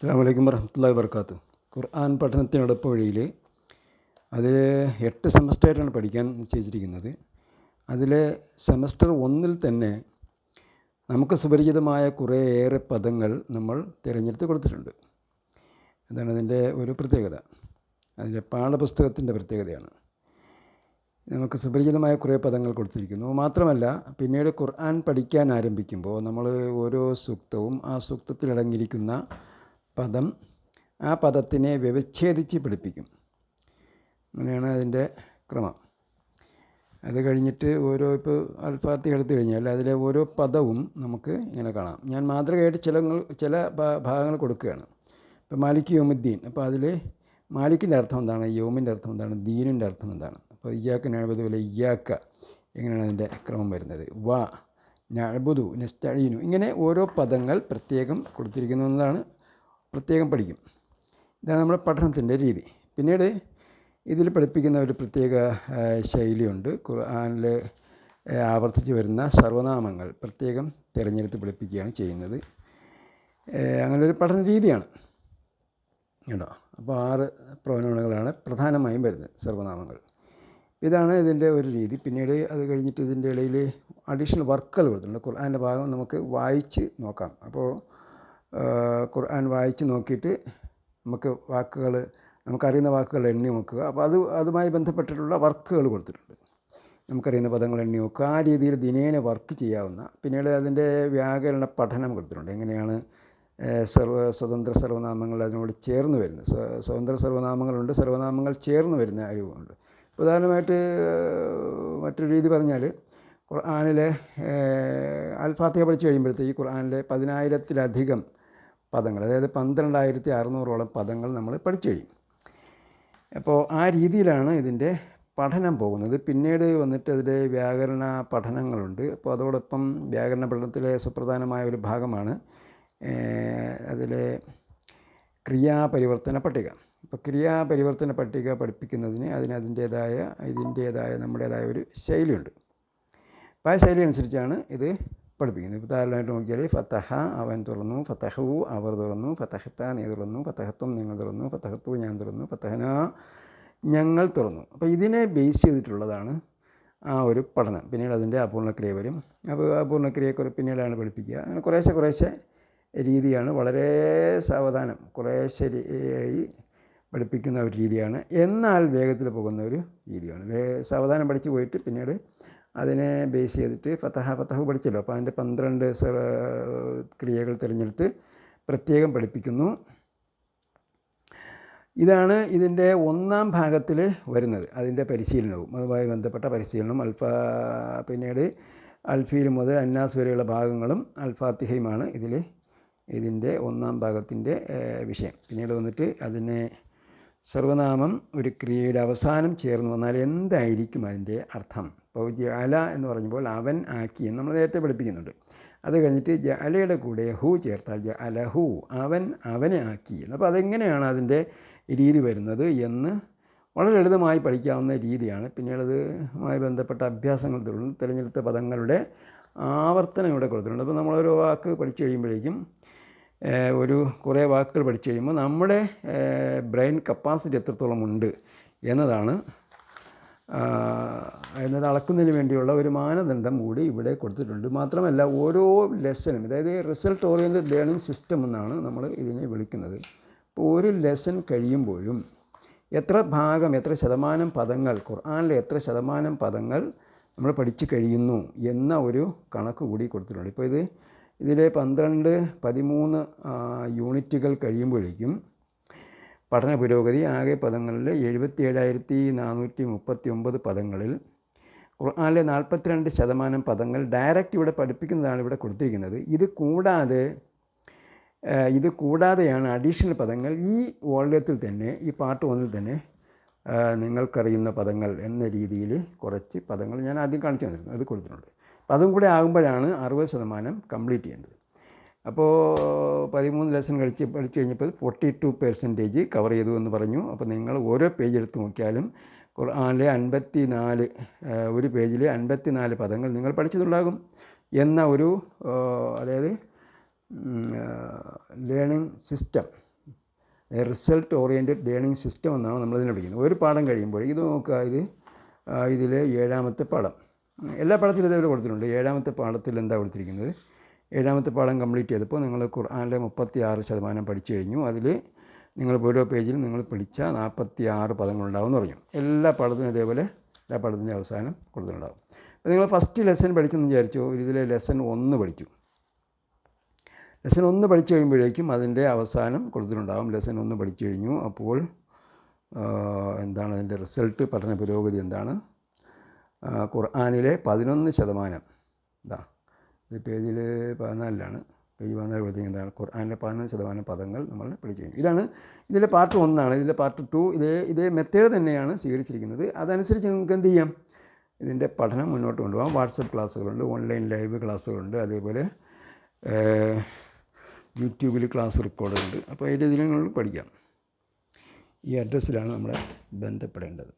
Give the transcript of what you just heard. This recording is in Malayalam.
അസ്സാം വലൈക്കും വർഹമത്തല്ലാ വർക്കാത്തു ഖുർആൻ പഠനത്തിനടുപ്പ് വഴിയിൽ അതിൽ എട്ട് സെമസ്റ്ററായിട്ടാണ് പഠിക്കാൻ നിശ്ചയിച്ചിരിക്കുന്നത്. അതിൽ സെമസ്റ്റർ ഒന്നിൽ തന്നെ നമുക്ക് സുപരിചിതമായ കുറേയേറെ പദങ്ങൾ നമ്മൾ തിരഞ്ഞെടുത്ത് കൊടുത്തിട്ടുണ്ട്. അതാണ് അതിന്റെ ഒരു പ്രത്യേകത. അതിന്റെ പാഠപുസ്തകത്തിന്റെ പ്രത്യേകതയാണ്. നമുക്ക് സുപരിചിതമായ കുറേ പദങ്ങൾ കൊടുത്തിരിക്കുന്നു. മാത്രമല്ല പിന്നീട് ഖുർആൻ പഠിക്കാൻ ആരംഭിക്കുമ്പോൾ നമ്മൾ ഓരോ സൂക്തവും ആ സൂക്തത്തിലടങ്ങിയിരിക്കുന്ന പദം ആ പദത്തിനെ വ്യവച്ഛേദിച്ച് പിടിപ്പിക്കും. അങ്ങനെയാണ് അതിന്റെ ക്രമം. അത് കഴിഞ്ഞിട്ട് ഓരോ ഇപ്പോൾ അൽഫാത്തി എടുത്തു കഴിഞ്ഞാൽ അതിലെ ഓരോ പദവും നമുക്ക് ഇങ്ങനെ കാണാം. ഞാൻ മാതൃകയായിട്ട് ചില ചില ഭാഗങ്ങൾ കൊടുക്കുകയാണ്. ഇപ്പോൾ മാലിക് യോമുദ്ദീൻ. അപ്പോൾ അതിൽ മാലിക്കിന്റെ അർത്ഥം എന്താണ്? യോമിന്റെ അർത്ഥം എന്താണ്? ദീനിന്റെ അർത്ഥം എന്താണ്? അപ്പോൾ ഇയാക്ക നഴബുദു അല്ലെ ഇയാക്ക. എങ്ങനെയാണ് അതിന്റെ ക്രമം വരുന്നത്? വ നഴബുദു നെസ്റ്റഴീനു ഇങ്ങനെ ഓരോ പദങ്ങൾ പ്രത്യേകം കൊടുത്തിരിക്കുന്നു പ്രത്യേകം പഠിക്കും. ഇതാണ് നമ്മുടെ പഠനത്തിന്റെ രീതി. പിന്നീട് ഇതിൽ പഠിപ്പിക്കുന്ന ഒരു പ്രത്യേക ശൈലിയുണ്ട്. ഖുർആാനിൽ ആവർത്തിച്ച് വരുന്ന സർവനാമങ്ങൾ പ്രത്യേകം തിരഞ്ഞെടുത്ത് പഠിപ്പിക്കുകയാണ് ചെയ്യുന്നത്. അങ്ങനെ ഒരു പഠന രീതിയാണ്. കേട്ടോ? അപ്പോൾ ആറ് പ്രവണതകളാണ് പ്രധാനമായും വരുന്നത് സർവനാമങ്ങൾ. ഇതാണ് ഇതിന്റെ ഒരു രീതി. പിന്നീട് അത് കഴിഞ്ഞിട്ട് ഇതിന്റെ ഇടയിൽ അഡീഷണൽ വർക്കുകൾ കൊടുത്തിട്ടുണ്ട് ഖുർആാന്റെ ഭാഗം നമുക്ക് വായിച്ച് നോക്കാം. അപ്പോൾ ഖുർആൻ വായിച്ച് നോക്കിയിട്ട് നമുക്ക് വാക്കുകൾ നമുക്കറിയുന്ന വാക്കുകൾ എണ്ണി നോക്കുക. അപ്പോൾ അത് അതുമായി ബന്ധപ്പെട്ടിട്ടുള്ള വർക്കുകൾ കൊടുത്തിട്ടുണ്ട്. നമുക്കറിയുന്ന പദങ്ങൾ എണ്ണി നോക്കുക. ആ രീതിയിൽ ദിനേന വർക്ക് ചെയ്യാവുന്ന പിന്നീട് അതിന്റെ വ്യാകരണ പഠനം കൊടുത്തിട്ടുണ്ട്. എങ്ങനെയാണ് സർവ സ്വതന്ത്ര സർവനാമങ്ങൾ അതിനോട് ചേർന്ന് വരുന്നത്. സ്വതന്ത്ര സർവനാമങ്ങളുണ്ട് സർവനാമങ്ങൾ ചേർന്ന് വരുന്ന അറിവുണ്ട് ഉദാഹരണമായിട്ട് മറ്റൊരു രീതി പറഞ്ഞാൽ ഖുർആാനിലെ അൽഫാത്തിക പഠിച്ചു കഴിയുമ്പോഴത്തേക്ക് ഖുർആാനിലെ പതിനായിരത്തിലധികം പദങ്ങൾ അതായത് പന്ത്രണ്ടായിരത്തി അറുന്നൂറോളം പദങ്ങൾ നമ്മൾ പഠിച്ചു കഴിയും. അപ്പോൾ ആ രീതിയിലാണ് ഇതിന്റെ പഠനം പോകുന്നത്. പിന്നീട് വന്നിട്ട് അതിലെ വ്യാകരണ പഠനങ്ങളുണ്ട്. അപ്പോൾ അതോടൊപ്പം വ്യാകരണ പഠനത്തിലെ സുപ്രധാനമായ ഒരു ഭാഗമാണ് അതിലെ ക്രിയാപരിവർത്തന പട്ടിക. ഇപ്പോൾ ക്രിയാപരിവർത്തന പട്ടിക പഠിപ്പിക്കുന്നതിന് അതിന് അതിന്റേതായ ഇതിന്റേതായ നമ്മുടേതായ ഒരു ശൈലിയുണ്ട്. അപ്പോൾ ശൈലി അനുസരിച്ചാണ് ഇത് പഠിപ്പിക്കുന്നത്. ഇപ്പോൾ താരമായിട്ട് നോക്കിയാൽ ഫത്തഹ അവൻ തുറന്നു ഫത്തഹു അവർ തുറന്നു ഫത്തഹത്ത നീ തുറന്നു ഫത്തഹത്വം നിങ്ങൾ തുറന്നു ഫത്തഹത്തു ഞാൻ തുറന്നു ഫത്തഹന ഞങ്ങൾ തുറന്നു. അപ്പോൾ ഇതിനെ ബേസ് ചെയ്തിട്ടുള്ളതാണ് ആ ഒരു പഠനം. പിന്നീട് അതിന്റെ അപൂർണക്രിയ വരും. അപ്പോൾ അപൂർണക്രിയ പിന്നീടാണ് പഠിപ്പിക്കുക. അങ്ങനെ കുറേശ്ശെ കുറേശ്ശെ രീതിയാണ് വളരെ സാവധാനം കുറേശ്ശെ പഠിപ്പിക്കുന്ന ഒരു രീതിയാണ്. എന്നാൽ വേഗത്തിൽ പോകുന്ന ഒരു രീതിയാണ്. സാവധാനം പഠിച്ചു പോയിട്ട് പിന്നീട് അതിനെ ബേസ് ചെയ്തിട്ട് ഫത്തഹ ഫത്തഹ പഠിച്ചല്ലോ. അപ്പോൾ അതിന്റെ പന്ത്രണ്ട് ക്രിയകൾ തിരഞ്ഞെടുത്ത് പ്രത്യേകം പഠിപ്പിക്കുന്നു. ഇതാണ് ഇതിന്റെ ഒന്നാം ഭാഗത്തിൽ വരുന്നത് അതിന്റെ പരിശീലനവും. അതുമായി ബന്ധപ്പെട്ട പരിശീലനം അൽഫ പിന്നീട് അൽഫീൽ മുതൽ അന്നാസ് വരെയുള്ള ഭാഗങ്ങളും അൽഫാത്തിഹയുമാണ് ഇതിൽ ഇതിന്റെ ഒന്നാം ഭാഗത്തിന്റെ വിഷയം. പിന്നീട് വന്നിട്ട് അതിനെ സർവനാമം ഒരു ക്രിയയുടെ അവസാനം ചേർന്ന് വന്നാൽ എന്തായിരിക്കും അതിന്റെ അർത്ഥം? ഇപ്പോൾ ജഅല എന്ന് പറഞ്ഞപ്പോൾ അവൻ ആക്കി എന്ന് നമ്മൾ നേരത്തെ പഠിപ്പിക്കുന്നുണ്ട്. അത് കഴിഞ്ഞിട്ട് ജഅലയുടെ കൂടെ ഹു ചേർത്താൽ ജഅല ഹു അവൻ അവനെ ആക്കി. അപ്പോൾ അതെങ്ങനെയാണ് അതിന്റെ രീതി വരുന്നത് എന്ന് വളരെ ലളിതമായി പഠിക്കാവുന്ന രീതിയാണ്. പിന്നീട് അതുമായി ബന്ധപ്പെട്ട അഭ്യാസങ്ങൾ തിരഞ്ഞെടുത്ത പദങ്ങളുടെ ആവർത്തനം ഇവിടെ കൊടുത്തിട്ടുണ്ട്. അപ്പോൾ നമ്മളൊരു വാക്ക് പഠിച്ചു കഴിയുമ്പോഴേക്കും ഒരു കുറേ വാക്കുകൾ പഠിച്ചു കഴിയുമ്പോൾ നമ്മുടെ ബ്രെയിൻ കപ്പാസിറ്റി എത്രത്തോളം ഉണ്ട് എന്നതാണ് എന്നത് അളക്കുന്നതിന് വേണ്ടിയുള്ള ഒരു മാനദണ്ഡം കൂടി ഇവിടെ കൊടുത്തിട്ടുണ്ട്. മാത്രമല്ല ഓരോ ലെസനും അതായത് റിസൾട്ട് ഓറിയന്റഡ് ലേണിംഗ് സിസ്റ്റം എന്നാണ് നമ്മൾ ഇതിനെ വിളിക്കുന്നത്. ഇപ്പോൾ ഒരു ലെസൺ കഴിയുമ്പോഴും എത്ര ഭാഗം എത്ര ശതമാനം പദങ്ങൾ ഖുർആാനിലെ എത്ര ശതമാനം പദങ്ങൾ നമ്മൾ പഠിച്ചു കഴിയുന്നു എന്ന ഒരു കണക്ക് കൂടി കൊടുത്തിട്ടുണ്ട്. ഇപ്പോൾ ഇത് ഇതിലെ പന്ത്രണ്ട് പതിമൂന്ന് യൂണിറ്റുകൾ കഴിയുമ്പോഴേക്കും പഠന പുരോഗതി ആകെ പദങ്ങളിൽ എഴുപത്തി ഏഴായിരത്തി നാനൂറ്റി മുപ്പത്തി ഒമ്പത് പദങ്ങളിൽ ഖുർആാനിലെ നാൽപ്പത്തിരണ്ട് ശതമാനം പദങ്ങൾ ഡയറക്റ്റ് ഇവിടെ പഠിപ്പിക്കുന്നതാണ് ഇവിടെ കൊടുത്തിരിക്കുന്നത്. ഇത് കൂടാതെ ഇത് കൂടാതെയാണ് അഡീഷണൽ പദങ്ങൾ ഈ വോളിയത്തിൽ തന്നെ ഈ പാർട്ട് ഒന്നിൽ തന്നെ നിങ്ങൾക്കറിയുന്ന പദങ്ങൾ എന്ന രീതിയിൽ കുറച്ച് പദങ്ങൾ ഞാൻ ആദ്യം കാണിച്ചു തന്നിരുന്നു. അത് കൊടുത്തിട്ടുണ്ട്. അപ്പം അതും കൂടെ ആകുമ്പോഴാണ് അറുപത് ശതമാനം കംപ്ലീറ്റ് ചെയ്യേണ്ടത്. അപ്പോൾ പതിമൂന്ന് ലെസൺ കഴിച്ച് പഠിച്ചു കഴിഞ്ഞപ്പോൾ ഫോർട്ടി ടു പെർസെന്റേജ് കവർ ചെയ്തു എന്ന് പറഞ്ഞു. അപ്പോൾ നിങ്ങൾ ഓരോ പേജ് എടുത്ത് നോക്കിയാലും ഖുർആാനിലെ അൻപത്തി നാല് ഒരു പേജിൽ അൻപത്തി നാല് പദങ്ങൾ നിങ്ങൾ പഠിച്ചതുണ്ടാകും എന്ന ഒരു അതായത് learning system result oriented learning system എന്നാണ് നമ്മളിതിനെ വിളിക്കുന്നത്. ഒരു പാഠം കഴിയുമ്പോൾ ഇത് നോക്കുക ഇത് ഇതിലെ ഏഴാമത്തെ പാഠം. എല്ലാ പാഠത്തിലും ഇതേപോലെ കൊടുത്തിട്ടുണ്ട്. ഏഴാമത്തെ പാഠത്തിൽ എന്താ കൊടുത്തിരിക്കുന്നത്? ഏഴാമത്തെ പാഠം കംപ്ലീറ്റ് ചെയ്തപ്പോൾ നിങ്ങൾ ഖുർആാനിലെ മുപ്പത്തി ആറ് ശതമാനം പഠിച്ചു കഴിഞ്ഞു. അതിൽ നിങ്ങൾ ഓരോ പേജിലും നിങ്ങൾ പിടിച്ച നാൽപ്പത്തി ആറ് പദങ്ങളുണ്ടാവും എന്ന് പറഞ്ഞു എല്ലാ പാഠത്തിനും ഇതേപോലെ എല്ലാ പാഠത്തിന്റെ അവസാനം കൊടുത്തിട്ടുണ്ടാവും അപ്പോൾ നിങ്ങൾ ഫസ്റ്റ് ലെസൺ പഠിച്ചെന്ന് വിചാരിച്ചു? ഇതിലെ ലെസൺ ഒന്ന് പഠിച്ചു. ലെസൺ ഒന്ന് പഠിച്ചു കഴിയുമ്പോഴേക്കും അതിന്റെ അവസാനം കൊടുത്തിട്ടുണ്ടാകും ലെസൺ ഒന്ന് പഠിച്ചു കഴിഞ്ഞു. അപ്പോൾ എന്താണ് അതിന്റെ റിസൾട്ട്? പഠന പുരോഗതി എന്താണ്? ഖുർആാനിലെ പതിനൊന്ന് ശതമാനം. ഇതാ. ഇത് പേജിൽ പതിനാലിലാണ് പേജ് പതിനാല് കൊടുത്തിരിക്കുന്നതാണ് ഖുർആാനിലെ പതിനാല് ശതമാനം പദങ്ങൾ നമ്മൾ പഠിച്ചു കഴിഞ്ഞു. ഇതാണ് ഇതിലെ പാർട്ട് ഒന്നാണ്. ഇതിലെ പാർട്ട് ടു ഇതേ ഇതേ മെത്തേഡ് തന്നെയാണ് സ്വീകരിച്ചിരിക്കുന്നത്. അതനുസരിച്ച് നിങ്ങൾക്ക് എന്ത് ചെയ്യാം? ഇതിന്റെ പഠനം മുന്നോട്ട് കൊണ്ടുപോകാം. വാട്സപ്പ് ക്ലാസ്സുകളുണ്ട് ഓൺലൈൻ ലൈവ് ക്ലാസ്സുകളുണ്ട് അതേപോലെ യൂട്യൂബിൽ ക്ലാസ് റെക്കോർഡുണ്ട്. അപ്പോൾ അതിന്റെ ഇതിൽ പഠിക്കാം. ഈ അഡ്രസ്സിലാണ് നമ്മൾ ബന്ധപ്പെടേണ്ടത്.